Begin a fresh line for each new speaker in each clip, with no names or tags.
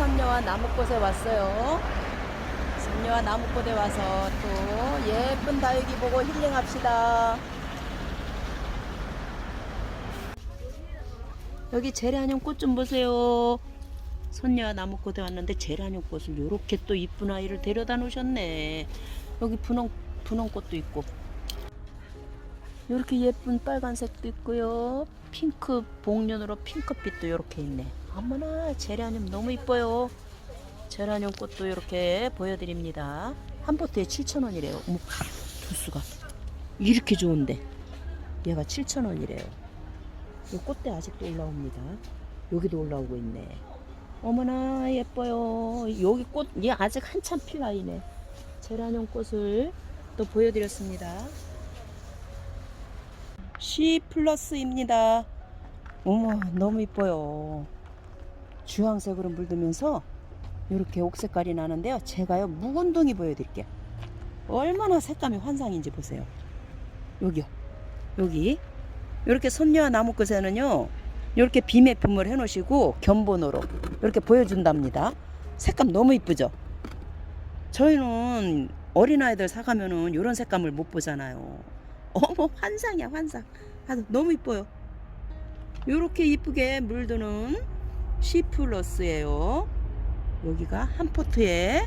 선녀와 나무꽃에 왔어요. 선녀와 나무꽃에 와서 또 예쁜 다육이 보고 힐링합시다. 여기 제라늄 꽃 좀 보세요. 선녀와 나무꽃에 왔는데 제라늄 꽃을 이렇게 또 이쁜 아이를 데려다 놓으셨네. 여기 분홍 분홍 꽃도 있고 이렇게 예쁜 빨간색도 있고요. 핑크 복륜으로 핑크빛도 이렇게 있네. 어머나 제라늄 너무 이뻐요. 제라늄 꽃도 이렇게 보여드립니다. 한 포트에 7,000원이래요. 어머, 두수가 이렇게 좋은데 얘가 7,000원이래요. 이 꽃대 아직도 올라옵니다. 여기도 올라오고 있네. 어머나 예뻐요. 여기 꽃, 얘 아직 한참 필 나이네. 제라늄 꽃을 또 보여드렸습니다. C 플러스입니다. 어머 너무 이뻐요. 주황색으로 물들면서 이렇게 옥색깔이 나는데요. 제가요 묵은둥이 보여드릴게요. 얼마나 색감이 환상인지 보세요. 여기요. 여기 이렇게 선녀와 나무꽃에는요. 이렇게 비매품을 해놓으시고 견본으로 이렇게 보여준답니다. 색감 너무 이쁘죠? 저희는 어린아이들 사가면은 이런 색감을 못 보잖아요. 어머 환상이야 환상. 아주 너무 이뻐요. 이렇게 이쁘게 물드는 C 플러스예요. 여기가 한 포트에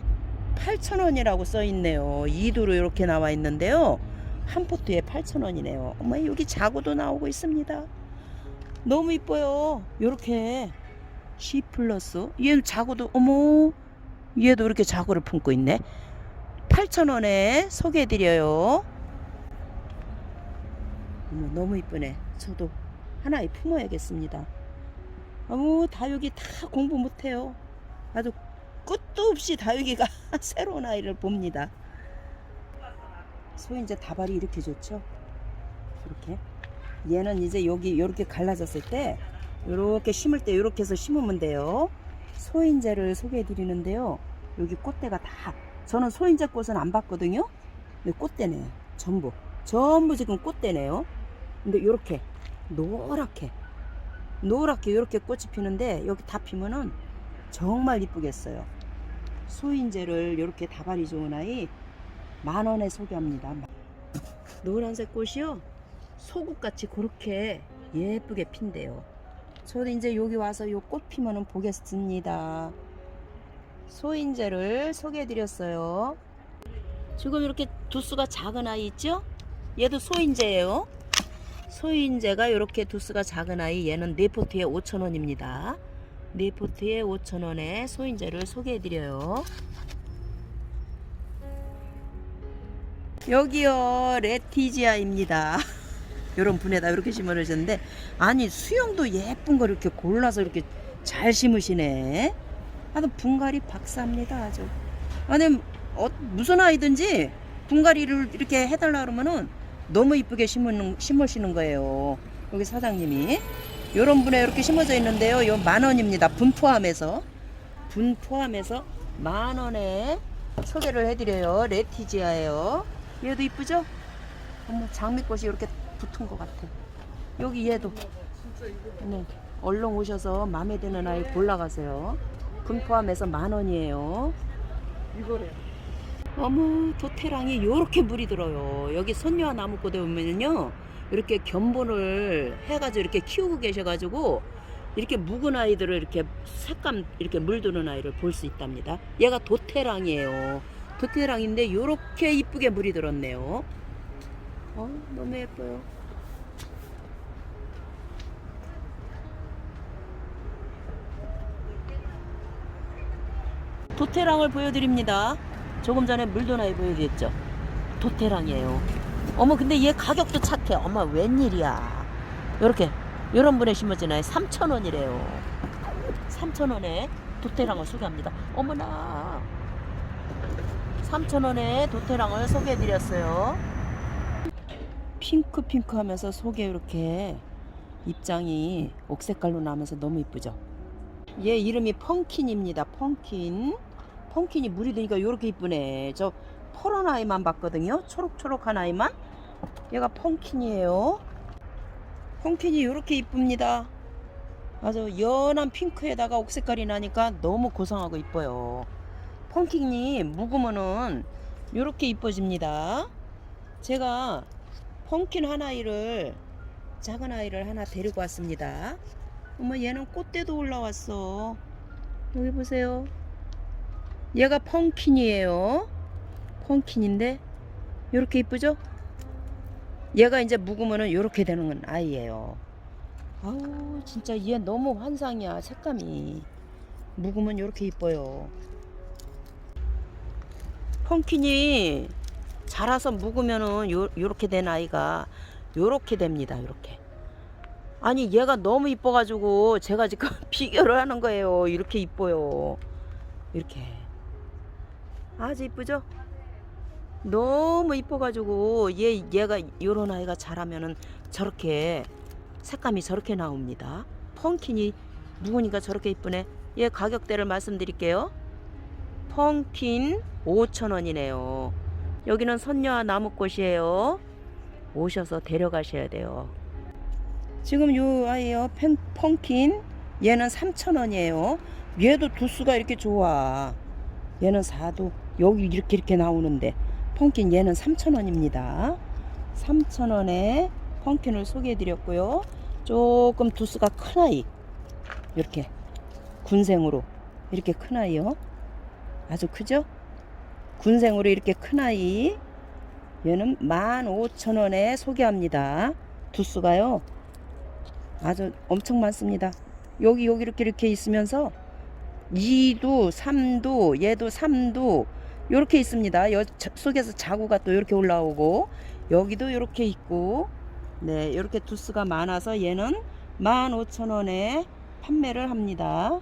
8,000원이라고 써 있네요. 2도로 이렇게 나와 있는데요. 한 포트에 8,000원이네요. 어머 여기 자구도 나오고 있습니다. 너무 이뻐요. 이렇게 C 플러스. 얘는 자구도 어머 얘도 이렇게 자구를 품고 있네. 8,000원에 소개해 드려요. 어머, 너무 이쁘네. 저도 하나에 품어야겠습니다. 어머, 다육이 다 공부 못해요. 아주 끝도 없이 다육이가 새로운 아이를 봅니다. 소인제 다발이 이렇게 좋죠? 이렇게. 얘는 이제 여기 이렇게 갈라졌을 때 이렇게 심을 때 이렇게 해서 심으면 돼요. 소인제를 소개해 드리는데요. 여기 꽃대가 다 저는 소인제 꽃은 안 봤거든요. 근데 꽃대네요. 전부. 전부 지금 꽃대네요. 근데 이렇게 노랗게 노랗게 이렇게 꽃이 피는데 여기 다 피면은 정말 이쁘겠어요. 소인제를 이렇게 다발이 좋은 아이 만 원에 소개합니다. 노란색 꽃이요. 소국같이 그렇게 예쁘게 핀대요. 저도 이제 여기 와서 요 꽃 피면은 보겠습니다. 소인제를 소개해드렸어요. 지금 이렇게 두수가 작은 아이 있죠? 얘도 소인제예요. 소인제가 이렇게 두수가 작은 아이 얘는 네 포트에 5,000원입니다. 네 포트에 5,000원에 소인제를 소개해드려요. 여기요 레티지아입니다. 이런 분에다 이렇게 심어주셨는데 아니 수영도 예쁜 걸 이렇게 골라서 이렇게 잘 심으시네. 아주 분갈이 박사입니다 아주. 아니 어, 무슨 아이든지 분갈이를 이렇게 해달라 그러면은 너무 이쁘게 심으는, 심으시는 거예요. 여기 사장님이. 요런 분에 이렇게 심어져 있는데요. 요 만 원입니다. 분 포함해서. 분 포함해서 만 원에 소개를 해드려요. 레티지아예요. 얘도 이쁘죠? 어머, 장미꽃이 이렇게 붙은 것 같아. 여기 얘도. 네. 얼른 오셔서 마음에 드는 아이 골라가세요. 분 포함해서 만 원이에요.
이거래.
어머 도태랑이 요렇게 물이 들어요. 여기 선녀와 나무꽃에 오면요 이렇게 견본을 해가지고 이렇게 키우고 계셔가지고 이렇게 묵은 아이들을 이렇게 색감 이렇게 물드는 아이를 볼 수 있답니다. 얘가 도태랑이에요. 도태랑인데 요렇게 이쁘게 물이 들었네요. 어 너무 예뻐요. 도태랑을 보여드립니다 조금 전에 물도나이 보여드렸죠? 도태랑이에요. 어머 근데 얘 가격도 착해. 엄마 웬일이야. 요렇게 요런 분에 심어지나요? 3,000원이래요. 3,000원에 도태랑을 소개합니다. 어머나. 3,000원에 도태랑을 소개해드렸어요. 핑크핑크 하면서 속에 이렇게 입장이 옥색깔로 나면서 너무 이쁘죠? 얘 이름이 펑킨입니다. 펑킨. 펑킨이 물이 드니까 이렇게 이쁘네. 저 퍼런 아이만 봤거든요. 초록초록한 아이만. 얘가 펑킨이에요. 펑킨이 이렇게 이쁩니다. 아주 연한 핑크에다가 옥색깔이 나니까 너무 고상하고 이뻐요. 펑킨이 묵으면은 이렇게 이뻐집니다. 제가 펑킨 하나이를 작은 아이를 하나 데리고 왔습니다. 어머 얘는 꽃대도 올라왔어. 여기 보세요. 얘가 펑킨이에요. 펑킨인데 이렇게 이쁘죠? 얘가 이제 묵으면은 이렇게 되는 아이예요. 아우 진짜 얘 너무 환상이야 색감이 묵으면 이렇게 이뻐요. 펑킨이 자라서 묵으면은 요, 요렇게 된 아이가 요렇게 됩니다. 요렇게. 아니 얘가 너무 이뻐가지고 제가 지금 비교를 하는 거예요. 이렇게 이뻐요. 이렇게. 아주 이쁘죠? 너무 이뻐가지고 얘 얘가 요런 아이가 자라면은 저렇게 색감이 저렇게 나옵니다. 펑킨이 묵으니까 저렇게 이쁘네. 얘 가격대를 말씀드릴게요. 펑킨 5,000원이네요. 여기는 선녀와 나무꽃이에요. 오셔서 데려가셔야 돼요. 지금 요 아이요. 펜, 펑킨 얘는 3,000원이에요. 얘도 두수가 이렇게 좋아. 얘는 4도 여기 이렇게 이렇게 나오는데 펑킨 얘는 3,000원입니다. 3,000원에 펑킨을 소개해 드렸고요. 조금 두수가 큰 아이. 이렇게 군생으로 이렇게 큰 아이요. 아주 크죠? 군생으로 이렇게 큰 아이. 얘는 15,000원에 소개합니다. 두수가요. 아주 엄청 많습니다. 여기 여기 이렇게 이렇게 있으면서 2도, 3도, 얘도 3도 이렇게 있습니다. 여 자- 속에서 자구가 또 이렇게 올라오고 여기도 이렇게 있고 네, 이렇게 두수가 많아서 얘는 15,000원에 판매를 합니다.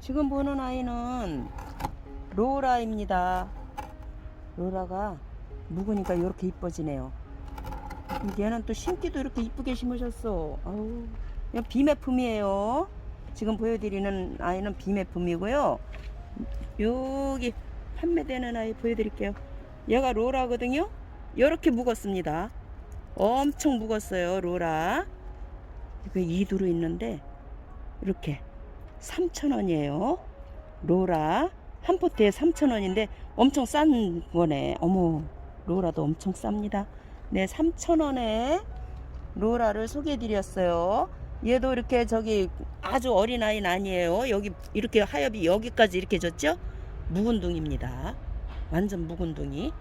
지금 보는 아이는 로라입니다. 로라가 묵으니까 이렇게 이뻐지네요. 얘는 또 심기도 이렇게 이쁘게 심으셨어. 아우, 이거 비매품이에요. 지금 보여드리는 아이는 비매품이고요. 여기 판매되는 아이 보여드릴게요. 얘가 로라거든요. 이렇게 묵었습니다. 엄청 묵었어요, 로라. 이거 2두로 있는데 이렇게 3,000원이에요. 로라 한 포트에 3,000원인데 엄청 싼 거네. 어머, 로라도 엄청 쌉니다. 네, 3,000원에 로라를 소개해 드렸어요. 얘도 이렇게 저기 아주 어린 아이는 아니에요. 여기 이렇게 하엽이 여기까지 이렇게 졌죠? 묵은둥입니다. 완전 묵은둥이.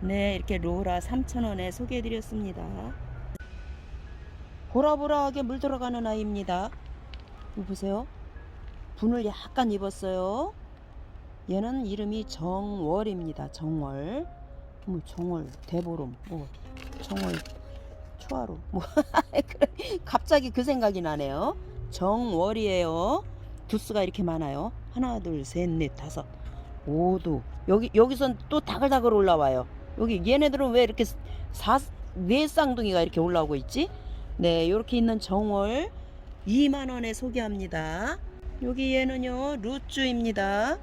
네, 이렇게 로라 3,000원에 소개해 드렸습니다. 보라보라하게 물 들어가는 아이입니다. 이거 보세요. 분을 약간 입었어요. 얘는 이름이 정월입니다. 정월. 뭐 정월, 대보름, 뭐 정월, 초하루. 뭐 갑자기 그 생각이 나네요. 정월이에요. 두수가 이렇게 많아요. 하나, 둘, 셋, 넷, 다섯, 오도. 여기 여기선 또 다글다글 올라와요. 여기 얘네들은 왜 이렇게 사, 네 쌍둥이가 이렇게 올라오고 있지? 네, 이렇게 있는 정월 2만 원에 소개합니다. 여기 얘는요 루쭈입니다.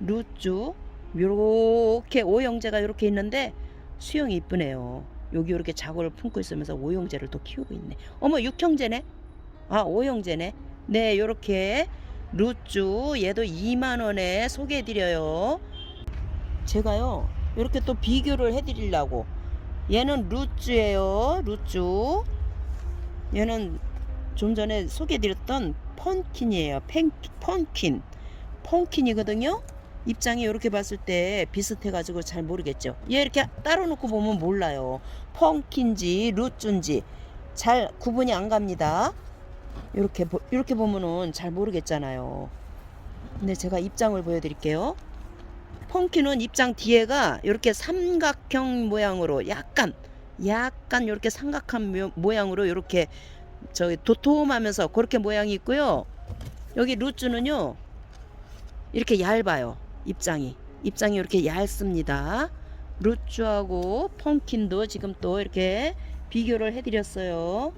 루쭈 요렇게 오형제가 이렇게 있는데 수영이 이쁘네요. 여기 이렇게 자고를 품고 있으면서 오형제를 또 키우고 있네. 어머 육형제네. 아 오형제네. 네 요렇게 루쭈 얘도 2만 원에 소개해드려요. 제가요 이렇게 또 비교를 해드리려고 얘는 루쭈예요. 루쭈 얘는 좀 전에 소개해드렸던 펀킨이에요. 펜, 펀킨. 펑킨이거든요. 입장이 이렇게 봤을 때 비슷해가지고 잘 모르겠죠. 얘 이렇게 따로 놓고 보면 몰라요. 펑킨지 루쭈인지 잘 구분이 안 갑니다. 이렇게 보- 이렇게 보면은 잘 모르겠잖아요. 근데 제가 입장을 보여드릴게요. 펑킨은 입장 뒤에가 이렇게 삼각형 모양으로 약간 약간 이렇게 삼각한 모- 모양으로 이렇게 저기 도톰하면서 그렇게 모양이 있고요. 여기 루츠는요. 이렇게 얇아요. 입장이. 입장이 이렇게 얇습니다. 루츠하고 펑킨도 지금 또 이렇게 비교를 해드렸어요.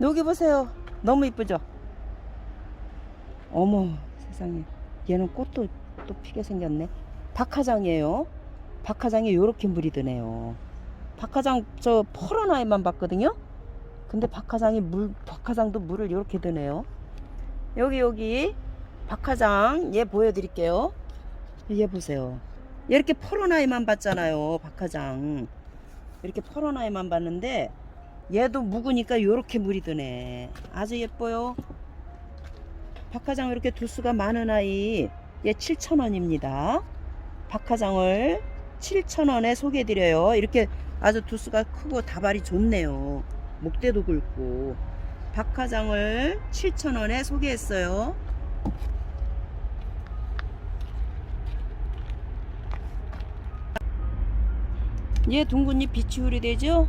여기 보세요. 너무 이쁘죠? 어머 세상에. 얘는 꽃도 또 피게 생겼네. 박하장이에요. 박하장에 요렇게 물이 드네요. 박하장 저 퍼런 아이만 봤거든요. 근데 박하장이 물 박하장도 물을 요렇게 드네요. 여기 여기 박하장 얘 보여드릴게요. 얘 보세요. 얘 이렇게 아이만 봤잖아요. 박하장 이렇게 아이만 봤는데 얘도 묵으니까 요렇게 물이 드네. 아주 예뻐요. 박하장 이렇게 두수가 많은 아이 얘 7,000원입니다. 박하장을 7,000원에 소개해드려요. 이렇게 아주 두수가 크고 다발이 좋네요. 목대도 굵고. 박하장을 7,000원에 소개했어요. 얘 둥근잎 비치울이 되죠?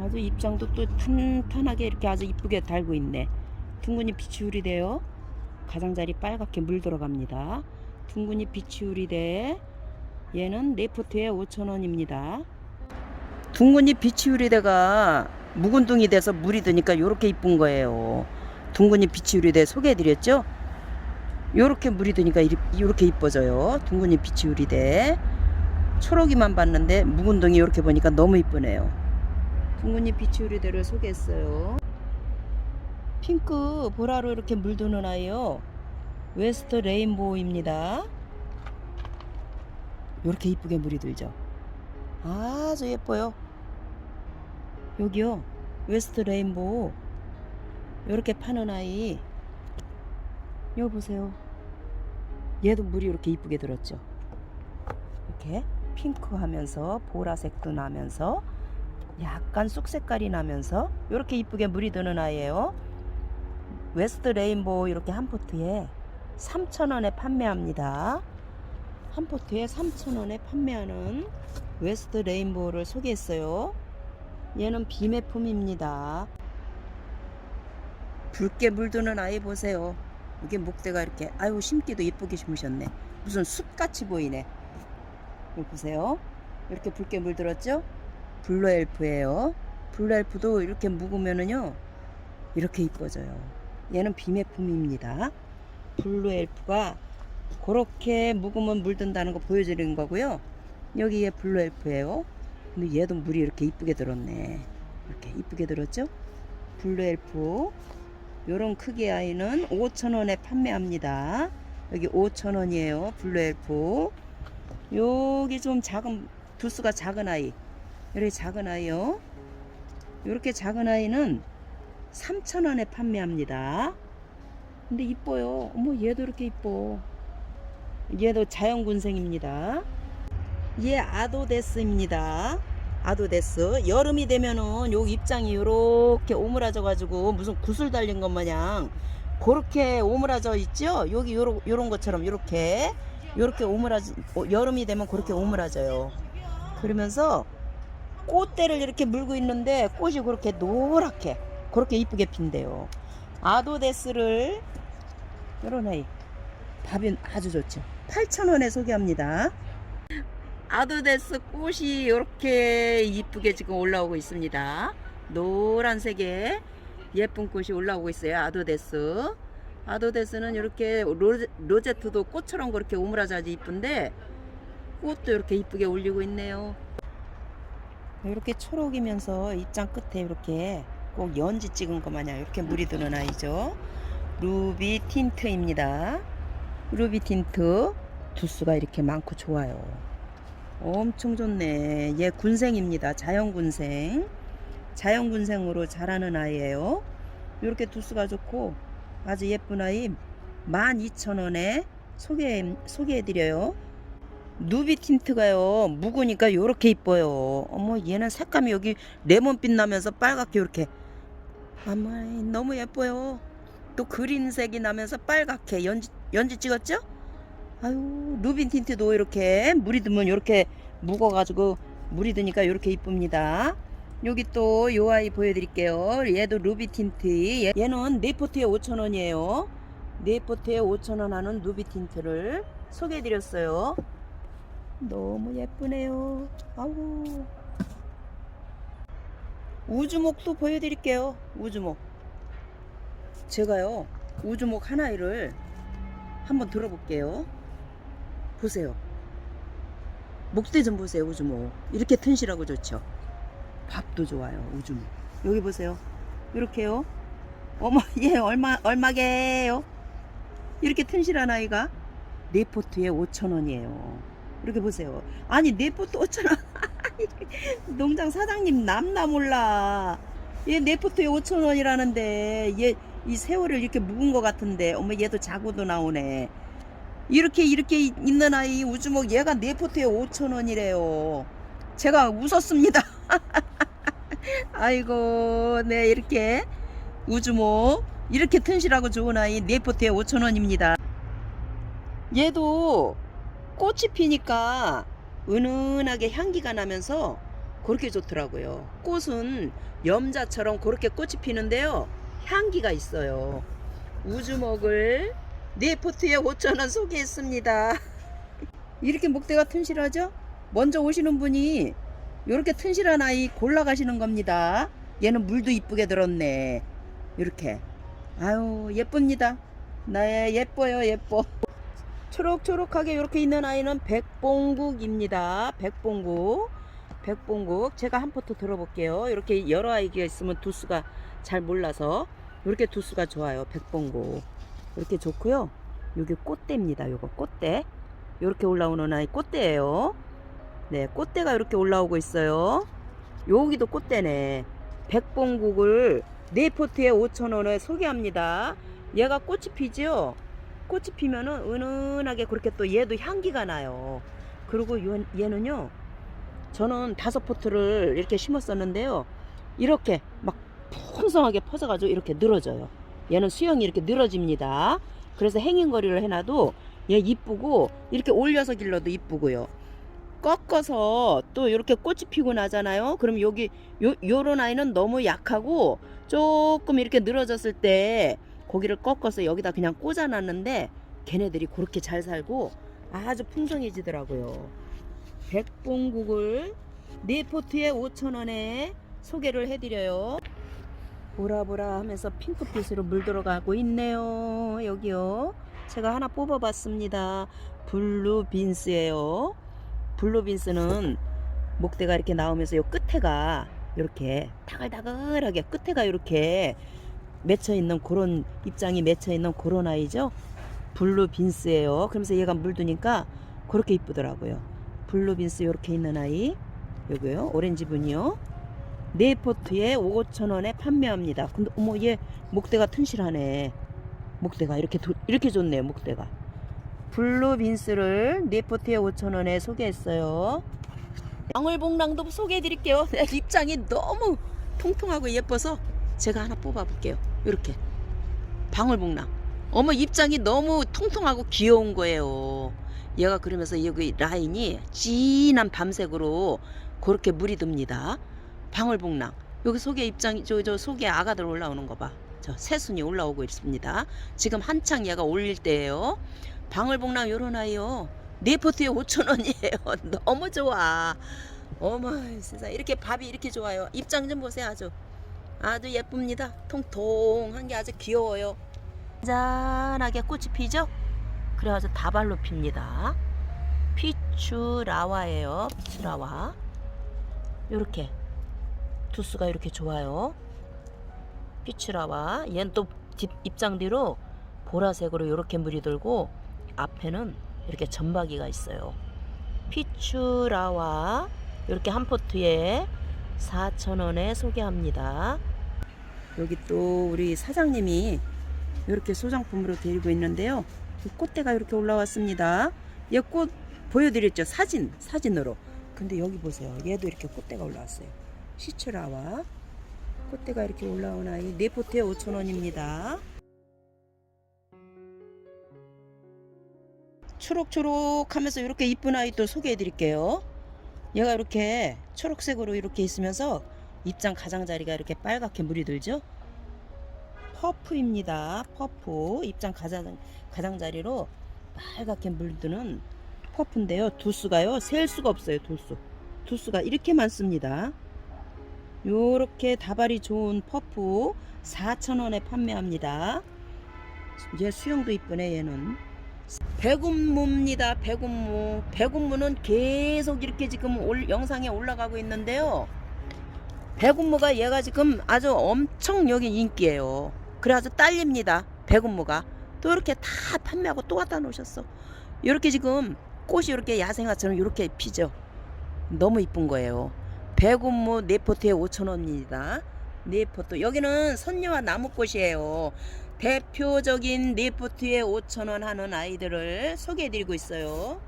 아주 입장도 또 탄탄하게 이렇게 아주 이쁘게 달고 있네. 둥근잎 비치울이 돼요. 가장자리 빨갛게 물 들어갑니다. 둥근잎 비치울이 돼. 얘는 네포트에 5,000원입니다. 둥근잎 비치우리대가 묵은둥이 돼서 물이 드니까 이렇게 이쁜 거예요. 둥근잎 비치우리대 소개해드렸죠? 요렇게 물이 드니까 이렇게 이뻐져요. 둥근잎 비치우리대. 초록이만 봤는데 묵은둥이 이렇게 보니까 너무 이쁘네요. 둥근잎 비치우리대를 소개했어요. 핑크 보라로 이렇게 물드는 아이요. 웨스트 레인보우입니다. 이렇게 이쁘게 물이 들죠. 아주 예뻐요. 여기요. 웨스트 레인보우. 이렇게 파는 아이. 여기 보세요. 얘도 물이 이렇게 이쁘게 들었죠. 이렇게 핑크 하면서 보라색도 나면서 약간 쑥 색깔이 나면서 이렇게 이쁘게 물이 드는 아이예요. 웨스트 레인보우 이렇게 한 포트에 3,000원에 판매합니다. 한 포트에 3,000원에 판매하는 웨스트 레인보우를 소개했어요. 얘는 비매품입니다. 붉게 물드는 아이 보세요. 이게 목대가 이렇게 아유 심기도 예쁘게 심으셨네. 무슨 숲같이 보이네. 여기 보세요. 이렇게 붉게 물들었죠? 블루 엘프예요. 블루 엘프도 이렇게 묵으면은요. 이렇게 이뻐져요. 얘는 비매품입니다. 블루 엘프가 그렇게 묵으면 물든다는 거 보여드리는 거고요. 여기에 블루 엘프예요. 근데 얘도 물이 이렇게 이쁘게 들었네. 이렇게 이쁘게 들었죠? 블루 엘프. 요런 크기의 아이는 5,000원에 판매합니다. 여기 5,000원이에요. 블루 엘프. 여기 좀 작은 두수가 작은 아이. 이렇게 작은 아이요. 이렇게 작은 아이는 3,000원에 판매합니다. 근데 이뻐요. 어머 얘도 이렇게 이뻐. 얘도 자연군생입니다. 얘 아도데스입니다. 아도데스. 여름이 되면은 요 입장이 요렇게 오므라져 가지고 무슨 구슬 달린 것 마냥 그렇게 오므라져 있죠? 여기 요런, 것처럼 요렇게 요렇게 오므라져 여름이 되면 그렇게 오므라져요. 그러면서 꽃대를 이렇게 물고 있는데 꽃이 그렇게 노랗게 그렇게 이쁘게 핀대요. 아도데스를 요런 아이 밥이 아주 좋죠. 8,000원에 소개합니다. 아도데스 꽃이 이렇게 이쁘게 지금 올라오고 있습니다. 노란색의 예쁜 꽃이 올라오고 있어요. 아도데스. 아도데스는 이렇게 로제, 로제 트도 꽃처럼 그렇게 오므라져서 이쁜데 꽃도 이렇게 이쁘게 올리고 있네요. 이렇게 초록이면서 입장 끝에 이렇게 꼭 연지 찍은 것 마냥 이렇게 물이 드는 아이죠. 루비 틴트입니다. 루비 틴트 두수가 이렇게 많고 좋아요. 엄청 좋네. 얘 군생입니다. 자연군생. 자연군생으로 자라는 아이예요. 이렇게 두수가 좋고 아주 예쁜 아이 12,000원에 소개, 소개해드려요. 누비 틴트가요. 묵으니까 이렇게 이뻐요. 어머 얘는 색감이 여기 레몬빛 나면서 빨갛게 이렇게 아마 너무 예뻐요. 또 그린색이 나면서 빨갛게 연지, 연지 찍었죠? 아유 루빈 틴트도 이렇게 물이 들면 이렇게 묵어가지고 물이 드니까 이렇게 이쁩니다. 여기 또 요 아이 보여드릴게요. 얘도 루비 틴트. 얘- 얘는 네포트에 5,000원이에요. 네포트에 5,000원 하는 루비 틴트를 소개해드렸어요. 너무 예쁘네요. 아우. 우주목도 보여드릴게요. 우주목. 제가요, 우주목 하나를 한번 들어볼게요. 보세요. 목대 좀 보세요 우주모 이렇게 튼실하고 좋죠 밥도 좋아요 우주모 여기 보세요. 이렇게요. 어머 얘 얼마 얼마게요? 이렇게 튼실한 아이가 네 포트에 5천 원이에요. 이렇게 보세요. 아니 네 포트 5천 원. 농장 사장님 남나 몰라. 얘 네 포트에 5천 원이라는데 얘이 새우를 이렇게 묵은 것 같은데 어머 얘도 자고도 나오네. 이렇게 이렇게 있는 아이 우주목 얘가 네 포트에 5천 원이래요. 제가 웃었습니다 아이고 네 이렇게 우주목 이렇게 튼실하고 좋은 아이 네 포트에 5천 원입니다. 얘도 꽃이 피니까 은은하게 향기가 나면서 그렇게 좋더라고요. 꽃은 염자처럼 그렇게 꽃이 피는데요 향기가 있어요. 우주목을 네 포트에 5천원 소개했습니다. 이렇게 목대가 튼실하죠? 먼저 오시는 분이 이렇게 튼실한 아이 골라가시는 겁니다. 얘는 물도 이쁘게 들었네. 이렇게. 아유 예쁩니다. 네 예뻐요 예뻐. 초록초록하게 이렇게 있는 아이는 백봉국입니다. 백봉국. 백봉국. 제가 한 포트 들어볼게요. 이렇게 여러 아이가 있으면 두수가 잘 몰라서 이렇게 두수가 좋아요. 백봉국. 이렇게 좋고요. 요게 꽃대입니다. 요거 꽃대. 이렇게 올라오는 아이 꽃대예요 네 꽃대가 이렇게 올라오고 있어요. 여기도 꽃대네. 백봉국을 네 포트에 5천원에 소개합니다. 얘가 꽃이 피지요 꽃이 피면은 은은하게 그렇게 또 얘도 향기가 나요. 그리고 요- 얘는요 저는 다섯 포트를 이렇게 심었었는데요. 이렇게 막 풍성하게 퍼져가지고 이렇게 늘어져요. 얘는 수영이 이렇게 늘어집니다. 그래서 행인거리를 해놔도 얘 이쁘고 이렇게 올려서 길러도 이쁘고요 꺾어서 또 이렇게 꽃이 피고 나잖아요. 그럼 여기 요, 요런 아이는 너무 약하고 조금 이렇게 늘어졌을 때 고기를 꺾어서 여기다 그냥 꽂아놨는데 걔네들이 그렇게 잘 살고 아주 풍성해지더라고요. 백봉국을 네 포트에 5천원에 소개를 해드려요. 보라보라 하면서 핑크빛으로 물 들어가고 있네요. 여기요. 제가 하나 뽑아봤습니다. 블루 빈스예요 블루빈스는 목대가 이렇게 나오면서 요 끝에가 이렇게 다글다글하게 끝에가 이렇게 맺혀 있는 그런 입장이 맺혀 있는 그런 아이죠? 블루빈스예요. 그러면서 얘가 물드니까 그렇게 이쁘더라고요. 블루빈스 이렇게 있는 아이 요거요. 오렌지 분이요. 네 포트에 5천 원에 판매합니다. 근데 어머 얘 목대가 튼실하네. 목대가 이렇게 도- 이렇게 좋네요 목대가 블루빈스를 네 포트에 5천원에 소개했어요. 방울봉랑도 소개해드릴게요. 입장이 너무 통통하고 예뻐서 제가 하나 뽑아볼게요. 이렇게. 방울봉랑. 어머 입장이 너무 통통하고 귀여운 거예요. 얘가 그러면서 여기 라인이 진한 밤색으로 그렇게 물이 듭니다. 방울봉랑. 여기 속에 입장이 저, 저 속에 아가들 올라오는 거 봐 저 새순이 올라오고 있습니다. 지금 한창 얘가 올릴 때예요 방울봉랑 요런 아이요. 네 포트에 5천 원이에요. 너무 좋아. 어머 세상 이렇게 밥이 이렇게 좋아요. 입장 좀 보세요 아주. 아주 예쁩니다. 통통한 게 아주 귀여워요. 잔잔하게 꽃이 피죠? 그래가지고 다발로 핍니다. 피추라와예요. 피추라와. 요렇게. 두수가 이렇게 좋아요. 피추라와. 얘는 또 뒷- 입장 뒤로 보라색으로 이렇게 물이 들고 앞에는 이렇게 점박이가 있어요. 피추라와 이렇게 한 포트에 4,000원에 소개합니다. 여기 또 우리 사장님이 이렇게 소장품으로 데리고 있는데요. 이 꽃대가 이렇게 올라왔습니다. 얘 꽃 보여드렸죠? 사진 사진으로. 근데 여기 보세요. 얘도 이렇게 꽃대가 올라왔어요. 시추라와 꽃대가 이렇게 올라온 아이 네 포트에 5천원입니다 초록초록 하면서 이렇게 이쁜 아이 또 소개해 드릴게요. 얘가 이렇게 초록색으로 이렇게 있으면서 입장 가장자리가 이렇게 빨갛게 물이 들죠? 퍼프입니다. 퍼프. 입장 가장, 가장자리로 빨갛게 물드는 퍼프인데요. 두수가요. 셀 수가 없어요 두수. 두수가 이렇게 많습니다. 요렇게 다발이 좋은 퍼프 4,000원에 판매합니다. 얘 수영도 이쁘네 얘는 백운무입니다. 백운무. 백운무는 계속 이렇게 지금 올, 영상에 올라가고 있는데요. 백운무가 얘가 지금 아주 엄청 여기 인기예요. 그래가지고 딸립니다. 백운무가. 또 이렇게 다 판매하고 또 갖다 놓으셨어. 이렇게 지금 꽃이 이렇게 야생화처럼 이렇게 피죠. 너무 이쁜 거예요. 백운무 네포트에 5,000원입니다. 네포트. 여기는 선녀와 나무꽃이에요. 대표적인 네포트에 5,000원 하는 아이들을 소개해드리고 있어요.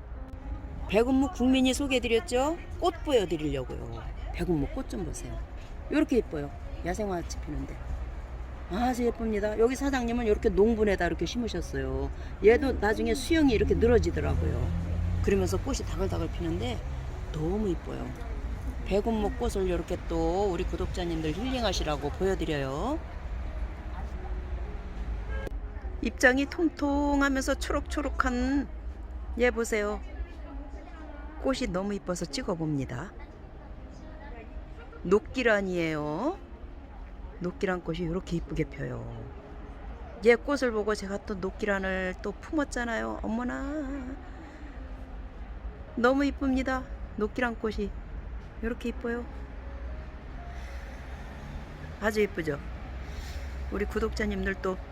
백운무 국민이 소개해드렸죠? 꽃 보여드리려고요. 백운무 꽃 좀 보세요. 이렇게 예뻐요. 야생화같이 피는데. 아주 예쁩니다. 여기 사장님은 이렇게 농분에다 이렇게 심으셨어요. 얘도 나중에 수영이 이렇게 늘어지더라고요. 그러면서 꽃이 다글다글 피는데 너무 이뻐요. 백운무 꽃을 이렇게 또 우리 구독자님들 힐링하시라고 보여드려요. 입장이 통통하면서 초록초록한 얘 보세요. 꽃이 너무 이뻐서 찍어봅니다. 녹기란이에요. 녹기란 꽃이 이렇게 이쁘게 펴요. 얘 꽃을 보고 제가 또 녹기란을 또 품었잖아요. 어머나. 너무 이쁩니다. 녹기란 꽃이 이렇게 이뻐요. 아주 이쁘죠? 우리 구독자님들도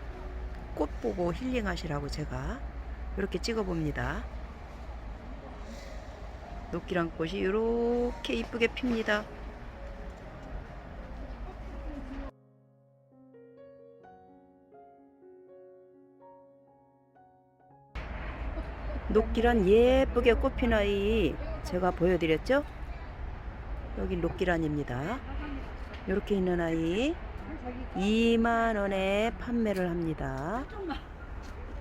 꽃 보고 힐링하시라고 제가 이렇게 찍어봅니다. 녹기란 꽃이 이렇게 이쁘게 핍니다. 녹기란 예쁘게 꽃핀 아이 제가 보여드렸죠? 여기 녹기란입니다. 이렇게 있는 아이 2만원에 판매를 합니다.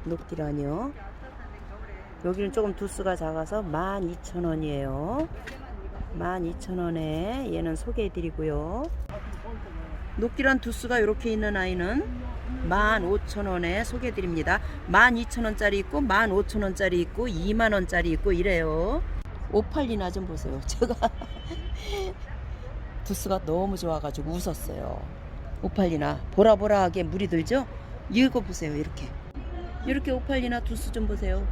녹기란이요. 여기는 조금 두수가 작아서 12,000원이에요. 12,000원에 얘는 소개해드리고요. 녹기란 두수가 이렇게 있는 아이는 15,000원에 소개해드립니다. 12,000원짜리 있고 15,000원짜리 있고 2만원짜리 있고 이래요. 오팔리나 좀 보세요. 제가 두수가 너무 좋아가지고 웃었어요. 오팔리나 보라보라하게 물이 들죠? 이거 보세요 이렇게. 이렇게 오팔리나 두수 좀 보세요.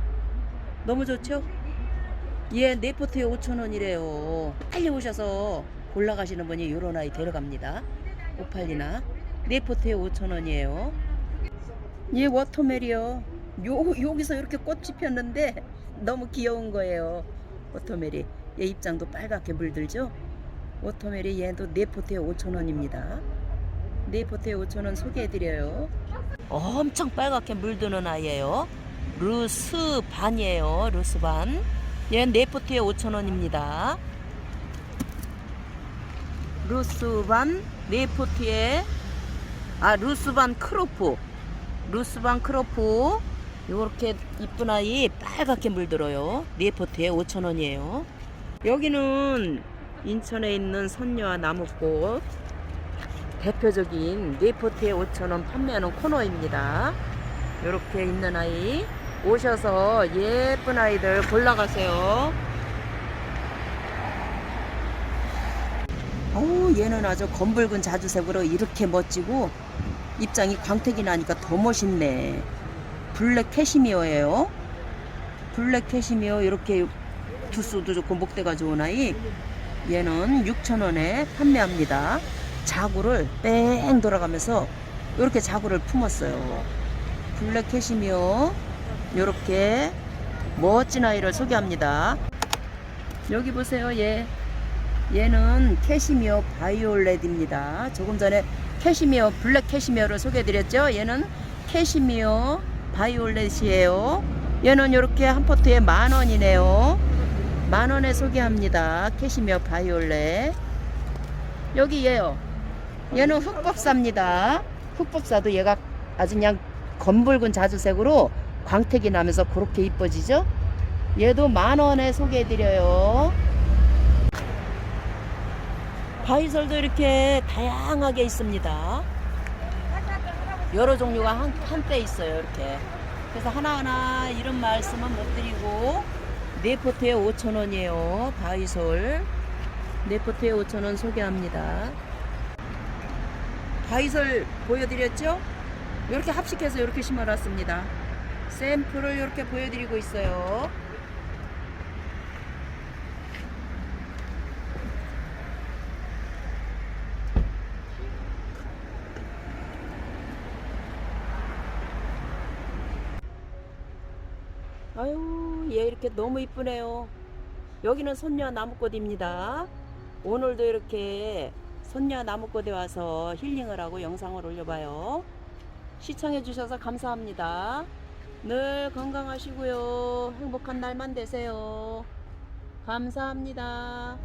너무 좋죠? 얘 네포트에 5천원이래요. 빨리 오셔서 골라가시는 분이 요런 아이 데려갑니다. 오팔리나 네포트에 5천원이에요. 얘 워터멜이요. 요, 여기서 이렇게 꽃이 폈는데 너무 귀여운 거예요. 워터멜이. 얘 입장도 빨갛게 물들죠? 워터멜이 얘도 네포트에 5천원입니다 네포트에 5천원 소개해드려요. 엄청 빨갛게 물드는 아이예요. 루스반이에요. 루스반. 얘는 네포트에 5천원입니다. 루스반 네포트에 아 루스반 크로프 루스반 크로프 요렇게 이쁜 아이 빨갛게 물들어요. 네포트에 5천원이에요. 여기는 인천에 있는 선녀와 나무꽃 대표적인 네포트에 5,000원 판매하는 코너입니다. 이렇게 있는 아이 오셔서 예쁜 아이들 골라가세요. 어우 얘는 아주 검붉은 자주색으로 이렇게 멋지고 입장이 광택이 나니까 더 멋있네. 블랙 캐시미어예요. 블랙 캐시미어 이렇게 두수도 좋고 목대가 좋은 아이 얘는 6,000원에 판매합니다. 자구를 뺑 돌아가면서 이렇게 자구를 품었어요. 블랙 캐시미어 이렇게 멋진 아이를 소개합니다. 여기 보세요. 얘 얘는 캐시미어 바이올렛입니다. 조금 전에 캐시미어 블랙 캐시미어를 소개해드렸죠. 얘는 캐시미어 바이올렛이에요. 얘는 이렇게 한 포트에 만 원이네요. 만 원에 소개합니다. 캐시미어 바이올렛. 여기 얘요. 얘는 흑법사입니다. 흑법사도 얘가 아주 그냥 검붉은 자주색으로 광택이 나면서 그렇게 이뻐지죠? 얘도 만 원에 소개해드려요. 바이솔도 이렇게 다양하게 있습니다. 여러 종류가 한, 한때 있어요, 이렇게. 그래서 하나하나 이런 말씀은 못 드리고, 네 포트에 5,000원이에요, 바이솔. 네 포트에 5,000원 소개합니다. 바이솔 보여드렸죠? 이렇게 합식해서 이렇게 심어놨습니다. 샘플을 이렇게 보여드리고 있어요. 아유, 얘 이렇게 너무 이쁘네요. 여기는 손녀 나무꽃입니다. 오늘도 이렇게 손녀 나무꽃에 와서 힐링을 하고 영상을 올려봐요. 시청해 주셔서 감사합니다. 늘 건강하시고요. 행복한 날만 되세요. 감사합니다.